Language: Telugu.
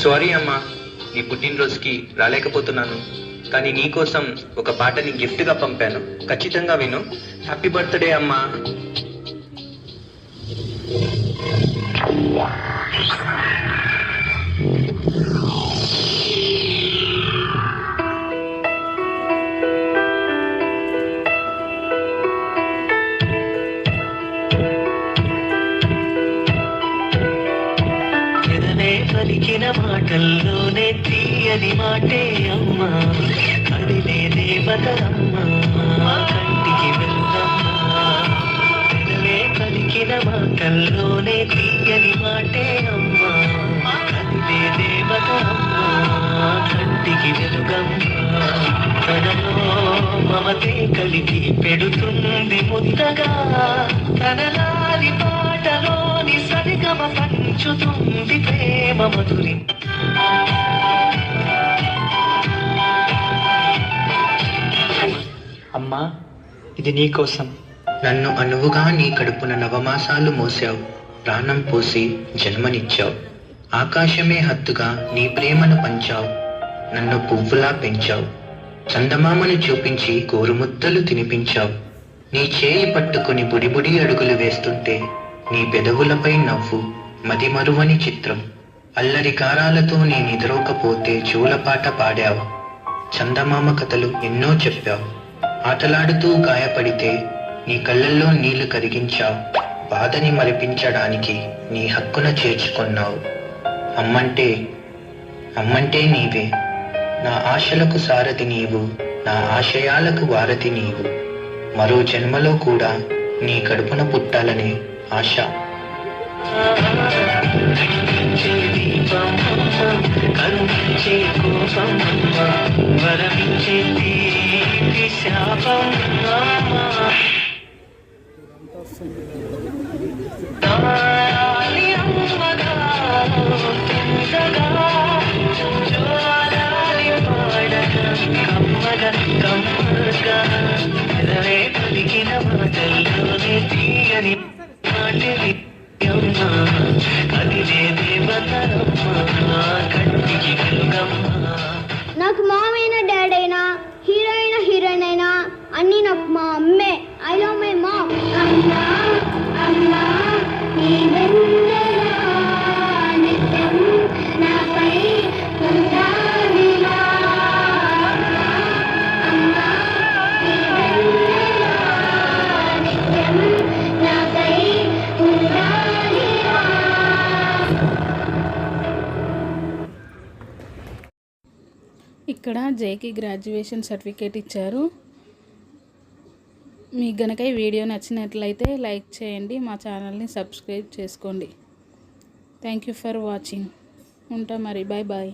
సారీ అమ్మా. నీ పుట్టినరోజుకి రాలేకపోతున్నాను. కానీ నీకోసం ఒక పాటని గిఫ్ట్గా పంపాను. ఖచ్చితంగా విను. హ్యాపీ బర్త్డే అమ్మా. పలికిన మాటల్లోనే తీయని మాటే అమ్మా. కదిలే దేవత కంటికి వెళ్దమ్మా పలికిన మాటల్లోనే తీయని మాటే అమ్మా. కదిలే దేవత కంటికి వెలుగమ్మా. తనలో మమతే కలిపి పెడుతుంది ముద్దగా. తనలారి పంచుతుంది ప్రేమ మధురి. అమ్మా ఇది నీకోసం నన్ను అనువుగా నీ కడుపున నవమాసాలు మోసావు. ప్రాణం పోసి జన్మనిచ్చావు. ఆకాశమే హత్తుగా నీ ప్రేమను పంచావు. నన్ను పువ్వులా పెంచావు. చందమామను చూపించి గోరుముద్దలు తినిపించావు. నీ చేయి పట్టుకుని బుడిబుడి అడుగులు వేస్తుంటే నీ పెదవులపై నవ్వు మదిమరువని చిత్రం. అల్లరి కారాలతో నీ నిద్రోకపోతే చూలపాట పాడావు. చందమామ కథలు ఎన్నో చెప్పావు. ఆటలాడుతూ గాయపడితే నీ కళ్ళల్లో నీళ్ళు కరిగించావు. బాధని మరిపించడానికి నీ హక్కున చేర్చుకున్నావు. అమ్మంటే అమ్మంటే నీవే. నా ఆశలకు సారథి నీవు నా ఆశయాలకు వారధి నీవు. మరో జన్మలో కూడా నీ కడుపున పుట్టాలనే ఆశ. కరుణించే కోపం వరమించే తీపి శాపం తాళి అమ్మగా తుందగా జోలాలి పాడగా కమ్మగా కమ్మగా ఎదరే పలికిన మాటల్లోనే తీయని మాటలి నాకు కదిలే అయినా డాడ్ అయినా హీరో అయినా హీరోయిన్ అయినా అన్ని నాకు మా అమ్మే. ఐ లవ్ మై మామ్ ఇక్కడ జేకి గ్రాడ్యుయేషన్ సర్టిఫికేట్ ఇచ్చారు. మీకు గనక ఈ వీడియో నచ్చినట్లయితే లైక్ చేయండి మా ఛానల్ని సబ్స్క్రైబ్ చేసుకోండి. Thank you for watching. ఉంటా మరి బాయ్ బాయ్.